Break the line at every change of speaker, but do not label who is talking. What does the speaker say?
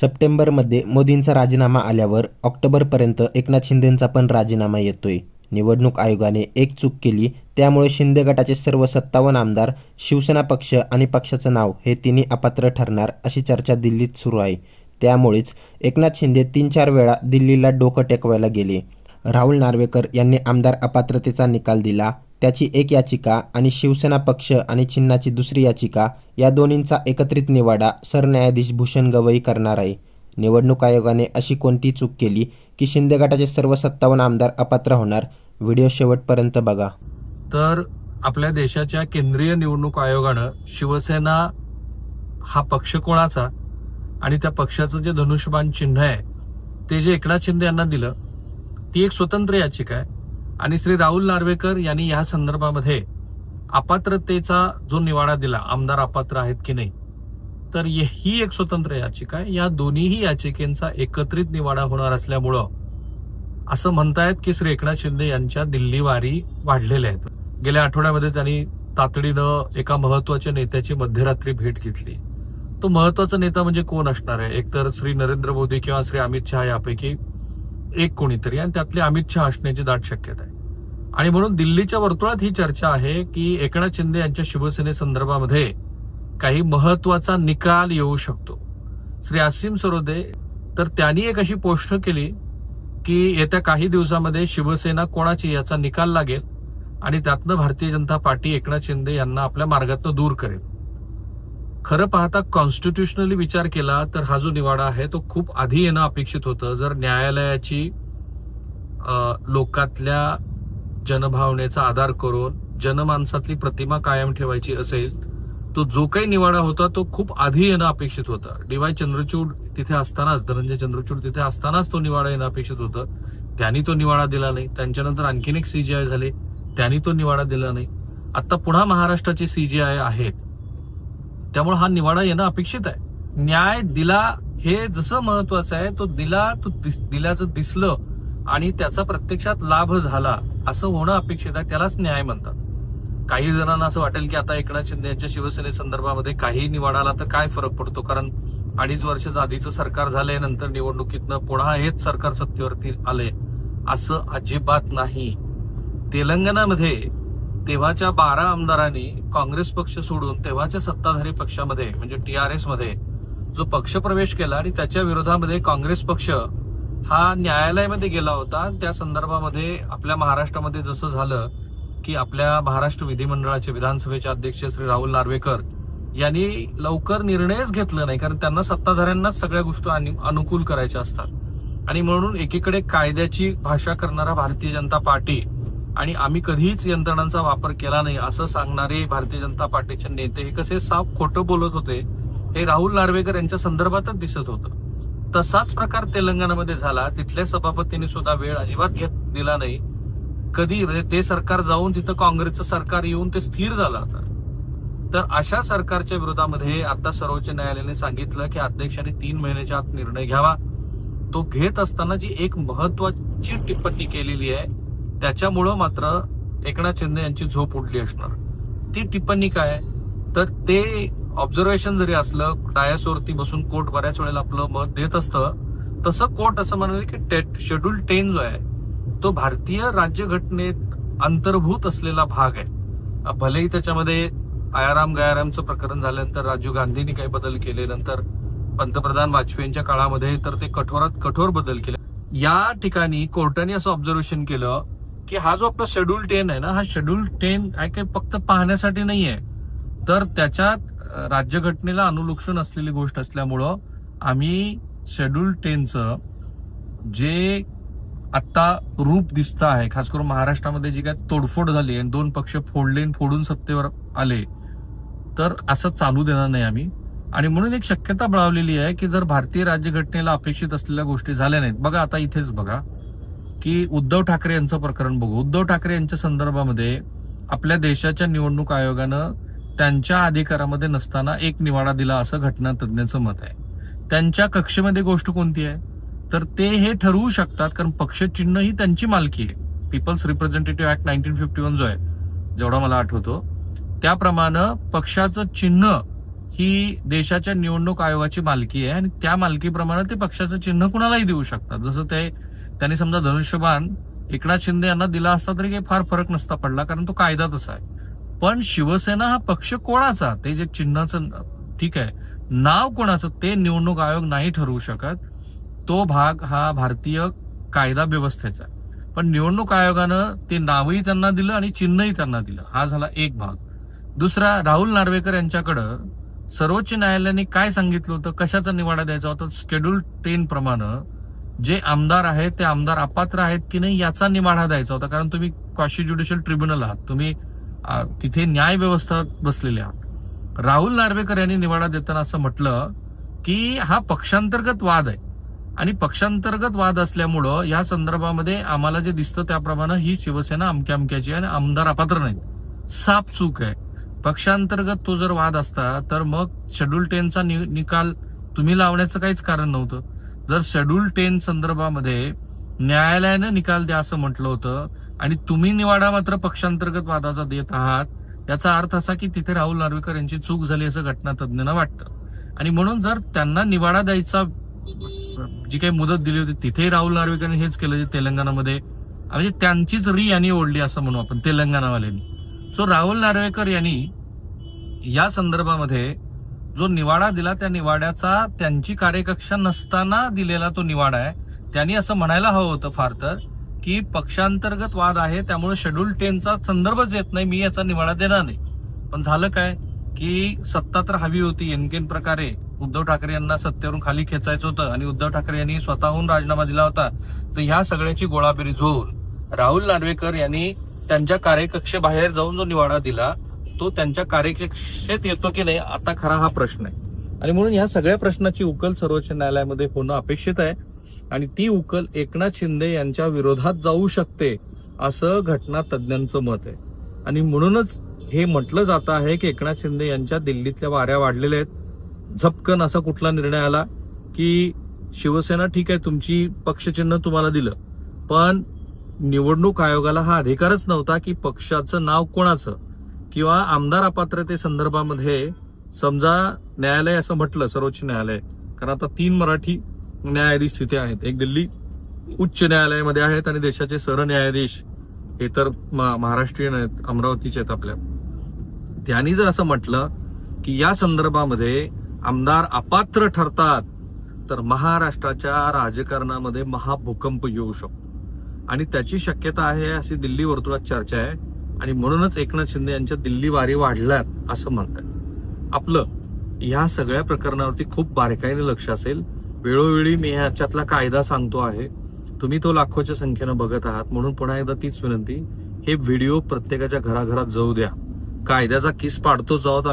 सप्टेंबरमध्ये मोदींचा राजीनामा आल्यावर ऑक्टोबरपर्यंत एकनाथ शिंदेंचा पण राजीनामा येतोय. निवडणूक आयोगाने एक चूक केली त्यामुळे शिंदे गटाचे सर्व सत्तावन्न आमदार शिवसेना पक्ष आणि पक्षाचं नाव हे तिन्ही अपात्र ठरणार अशी चर्चा दिल्लीत सुरू आहे. त्यामुळेच एकनाथ शिंदे तीन चार वेळा दिल्लीला डोकं टेकवायला गेले. राहुल नार्वेकर यांनी आमदार अपात्रतेचा निकाल दिला. त्याची एक याचिका आणि शिवसेना पक्ष आणि चिन्हाची दुसरी याचिका या दोन्हींचा एकत्रित निवाडा सरन्यायाधीश भूषण गवई करणार आहे. निवडणूक आयोगाने अशी कोणती चूक केली की शिंदे गटाचे सर्व सत्तावन्न आमदार अपात्र होणार? व्हिडिओ शेवटपर्यंत बघा.
तर आपल्या देशाच्या केंद्रीय निवडणूक आयोगानं शिवसेना हा पक्ष कोणाचा आणि त्या पक्षाचं जे धनुष्यबाण चिन्ह आहे ते जे एकनाथ शिंदे यांना दिलं ती एक स्वतंत्र याचिका आहे. आणि श्री राहुल नार्वेकर यांनी या संदर्भामध्ये अपात्रतेचा जो निवाडा दिला आमदार अपात्र आहेत की नाही तर ही एक स्वतंत्र याचिका आहे. या दोन्हीही याचिकेंचा एकत्रित निवाडा होणार असल्यामुळं असं म्हणतायत की श्री एकनाथ शिंदे यांच्या दिल्ली वारी वाढलेल्या आहेत. गेल्या आठवड्यामध्ये त्यांनी तातडीनं एका महत्त्वाच्या नेत्याची मध्यरात्री भेट घेतली. तो महत्त्वाचा नेता म्हणजे कोण असणार आहे? एकतर श्री नरेंद्र मोदी किंवा श्री अमित शहा यापैकी एक कोणीतरी आणि त्यातले अमित शहा असण्याची दाट शक्यता आहे. आणि म्हणून दिल्लीच्या वर्तुळात ही चर्चा आहे की एकनाथ शिंदे यांच्या शिवसेनेसंदर्भामध्ये काही महत्त्वाचा निकाल येऊ शकतो. श्री असीम सरोदे तर त्यांनी एक अशी पोस्ट केली की येत्या काही दिवसामध्ये शिवसेना कोणाची याचा निकाल लागेल आणि त्यातनं भारतीय जनता पार्टी एकनाथ शिंदे यांना आपल्या मार्गातनं दूर करेल. खरं पाहता कॉन्स्टिट्युशनली विचार केला तर हा जो निवाडा आहे तो खूप आधी येणं अपेक्षित होतं. जर न्यायालयाची लोकातल्या जनभावनेचा आधार करून जनमानसातली प्रतिमा कायम ठेवायची असेल तो जो काही निवाडा होता तो खूप आधी येणं अपेक्षित होतं. डी वाय चंद्रचूड तिथे असतानाच धनंजय चंद्रचूड तिथे असतानाच तो निवाडा येणं अपेक्षित होतं. त्यांनी तो निवाडा दिला नाही. त्यांच्यानंतर आणखीन एक सीजीआय झाले. त्यांनी तो निवाडा दिला नाही. आता पुन्हा महाराष्ट्राचे सीजीआय आहेत. त्यामुळे हा निवाडा येणं अपेक्षित आहे. न्याय दिला हे जसं महत्वाचं आहे तो दिला तो दिस- दिल्याचं दिसलं आणि त्याचा प्रत्यक्षात लाभ झाला असं होणं अपेक्षित आहे त्यालाच न्याय म्हणतात. काही जणांना असं वाटेल की आता एकनाथ शिंदे यांच्या शिवसेने संदर्भामध्ये काही निवाडाला तर काय फरक पडतो? कारण अडीच वर्ष आधीचं सरकार झालंय नंतर निवडणुकीतनं पुन्हा हेच सरकार सत्तेवरती आले असं अजिबात नाही. तेलंगणामध्ये तेव्हाच्या बारा आमदारांनी काँग्रेस पक्ष सोडून तेव्हाच्या सत्ताधारी पक्षामध्ये म्हणजे टी आरमध्ये जो पक्ष प्रवेश केला आणि त्याच्या विरोधामध्ये काँग्रेस पक्ष हा न्यायालयामध्ये गेला होता. त्या संदर्भामध्ये आपल्या महाराष्ट्रामध्ये जसं झालं की आपल्या महाराष्ट्र विधिमंडळाचे विधानसभेचे अध्यक्ष श्री राहुल नार्वेकर यांनी लवकर निर्णयच घेतला नाही कारण त्यांना सत्ताधाऱ्यांनाच सगळ्या गोष्टी अनु- अनुकूल करायच्या असतात. आणि म्हणून एकीकडे कायद्याची भाषा करणारा भारतीय जनता पार्टी आणि आम्ही कधीच यंत्रणांचा वापर केला नाही असं सांगणारे भारतीय जनता पार्टीचे नेते हे कसे साफ खोटं बोलत होते हे राहुल नार्वेकर यांच्या संदर्भातच दिसत होतं. तसाच प्रकार तेलंगणामध्ये झाला तिथल्या सभापतींनी सुद्धा वेळ अजिबात घेत दिला नाही. कधी म्हणजे ते सरकार जाऊन तिथं काँग्रेसचं सरकार येऊन ते स्थिर झालं आता. तर अशा सरकारच्या विरोधामध्ये आता सर्वोच्च न्यायालयाने सांगितलं की अध्यक्षांनी तीन महिन्याच्या आत निर्णय घ्यावा. तो घेत असताना जी एक महत्वाची टिप्पणी केलेली आहे त्याच्यामुळं मात्र एकनाथ शिंदे यांची झोप उडली असणार. ती टिप्पणी काय? तर ते ऑब्झर्वेशन जरी असलं डायसवरती बसून कोर्ट बऱ्याच वेळेला आपलं मत देत असतं तसं कोर्ट असं म्हणाले की शेड्यूल टेन जो आहे तो भारतीय राज्यघटनेत अंतर्भूत असलेला भाग आहे. भलेही त्याच्यामध्ये आयाराम गयारामचं प्रकरण झाल्यानंतर राजीव गांधींनी काही बदल केले नंतर पंतप्रधान वाजपेयींच्या काळामध्ये तर ते कठोरात कठोर बदल केले. या ठिकाणी कोर्टाने असं ऑब्झर्वेशन केलं की हा जो आपला शेड्यूल टेन आहे ना हा शेड्यूल टेन आहे काही फक्त पाहण्यासाठी नाही आहे तर त्याच्यात राज्यघटनेला अनुलक्षण असलेली गोष्ट असल्यामुळं आम्ही शेड्यूल टेनचं जे आत्ता रूप दिसत आहे खास करून महाराष्ट्रामध्ये जी काय तोडफोड झाली आणि दोन पक्ष फोडले फोडून सत्तेवर आले तर असं चालू देणार नाही आम्ही. आणि म्हणून एक शक्यता बळावलेली आहे की जर भारतीय राज्यघटनेला अपेक्षित असलेल्या गोष्टी झाल्या नाहीत बघा आता इथेच बघा. की उद्धव ठाकरे यांचं प्रकरण बघू. उद्धव ठाकरे यांच्या संदर्भामध्ये आपल्या देशाच्या निवडणूक आयोगानं त्यांच्या अधिकारामध्ये नसताना एक निवाडा दिला असं घटना तज्ज्ञाचं मत आहे. त्यांच्या कक्षेमध्ये गोष्ट कोणती आहे? तर ते हे ठरवू शकतात कारण पक्ष चिन्ह ही त्यांची मालकी आहे. People's representative act nineteen fifty one जो आहे जेवढा मला आठवतो त्याप्रमाणे पक्षाचं चिन्ह ही देशाच्या निवडणूक आयोगाची मालकी आहे आणि त्या मालकीप्रमाणे ते पक्षाचं चिन्ह कुणालाही देऊ शकतात. जसं ते त्यांनी समजा धनुष्यबाण एकनाथ शिंदे यांना दिला असता तरी काही फार फरक नसता पडला कारण तो कायदा तसा आहे. पण शिवसेना हा पक्ष कोणाचा? ते जे चिन्हाचं ठीक आहे. नाव कोणाचं? ते निवडणूक आयोग नाही ठरवू शकत. तो भाग हा भारतीय कायदा व्यवस्थेचा आहे. पण निवडणूक आयोगानं ते नावही त्यांना दिलं आणि चिन्हही त्यांना दिलं. हा झाला एक भाग. दुसरा राहुल नार्वेकर यांच्याकडं सर्वोच्च न्यायालयाने काय सांगितलं होतं? कशाचा निवाडा द्यायचा होता? शेड्यूल टेन प्रमाणे जे आमदार आहेत ते आमदार अपात्र आहेत की नाही याचा निवाडा द्यायचा होता. कारण तुम्ही कॉशी ज्युडिशियल ट्रिब्युनल आहात. तुम्ही तिथे न्याय व्यवस्था बसलेले आहात. राहुल नार्वेकर यांनी निवाडा देताना असं म्हटलं की हा पक्षांतर्गत वाद आहे. आणि पक्षांतर्गत वाद असल्यामुळं या संदर्भामध्ये आम्हाला जे दिसतं त्याप्रमाणे ही शिवसेना अमक्या अमक्याची आहे आणि आमदार अपात्र नाही साप चूक आहे. पक्षांतर्गत तो जर वाद असता तर मग शेड्यूल टेनचा नि- निकाल तुम्ही लावण्याचं काहीच कारण नव्हतं. जर शेड्यूल टेन संदर्भामध्ये न्यायालयानं निकाल द्या असं म्हटलं होतं आणि तुम्ही निवाडा मात्र पक्षांतर्गत वादाचा देत आहात याचा अर्थ असा की तिथे राहुल नार्वेकर यांची चूक झाली असं घटनातज्ञांना वाटतं. आणि म्हणून जर त्यांना निवाडा द्यायचा जी काही मुदत दिली होती तिथे राहुल नार्वेकरांनी हेच केलं जे तेलंगणामध्ये म्हणजे त्यांचीच री यांनी ओढली असं म्हणू आपण तेलंगणावाल्यांनी. सो राहुल नार्वेकर यांनी या संदर्भामध्ये जो निवाडा दिला त्या निवाड्याचा त्यांची कार्यकक्षा नसताना दिलेला तो निवाडा आहे. त्यांनी असं म्हणायला हवं होतं फार तर की पक्षांतर्गत वाद आहे त्यामुळे शेड्यूल टेनचा संदर्भच येत नाही मी याचा निवाडा देणार नाही. पण झालं काय की सत्ता तर हवी होती एनकेन प्रकारे उद्धव ठाकरे यांना सत्तेवरून खाली खेचायचं होतं आणि उद्धव ठाकरे यांनी स्वतःहून राजीनामा दिला होता तर ह्या सगळ्याची गोळाबेरीज होऊन राहुल नार्वेकर यांनी त्यांच्या कार्यकक्षेबाहेर जाऊन जो निवाडा दिला तो त्यांच्या कार्यकक्षेत येतो की नाही आता खरा हा प्रश्न आहे. आणि म्हणून ह्या सगळ्या प्रश्नाची उकल सर्वोच्च न्यायालयामध्ये होणं अपेक्षित आहे. आणि ती उकल एकनाथ शिंदे यांच्या विरोधात जाऊ शकते असं घटना तज्ज्ञांचं मत आहे. आणि म्हणूनच हे म्हटलं जात आहे की एकनाथ शिंदे यांच्या दिल्लीतल्या वाऱ्या वाढलेल्या आहेत. झपकन असा कुठला निर्णय आला की शिवसेना ठीक आहे तुमची पक्षचिन्ह तुम्हाला दिलं. पण निवडणूक आयोगाला हा अधिकारच नव्हता की पक्षाचं नाव कोणाचं. किंवा आमदार अपात्रते संदर्भामध्ये समजा न्यायालय असं म्हटलं सर्वोच्च न्यायालय कारण आता तीन मराठी न्यायाधीश तिथे आहेत. एक दिल्ली उच्च न्यायालयामध्ये आहेत आणि देशाचे सरन्यायाधीश हे तर म- महाराष्ट्रीयन आहेत अमरावतीचे आहेत आपल्या. त्यांनी जर असं म्हटलं की या संदर्भामध्ये आमदार अपात्र ठरतात तर महाराष्ट्राच्या राजकारणामध्ये महाभूकंप येऊ शकतो. आणि त्याची शक्यता आहे अशी दिल्ली वर्तुळात चर्चा आहे. आणि म्हणूनच एकनाथ शिंदे यांच्या दिल्ली वारी वाढल्यात असं म्हणतात. आपलं ह्या सगळ्या प्रकरणावरती खूप बारकाईने लक्ष असेल. वेळोवेळी मी ह्याच्यातला कायदा सांगतो आहे. तुम्ही तो लाखोच्या संख्येनं बघत आहात. म्हणून पुन्हा एकदा तीच विनंती हे व्हिडिओ प्रत्येकाच्या घराघरात जाऊ द्या. कायद्याचा किस पाडतो आहोत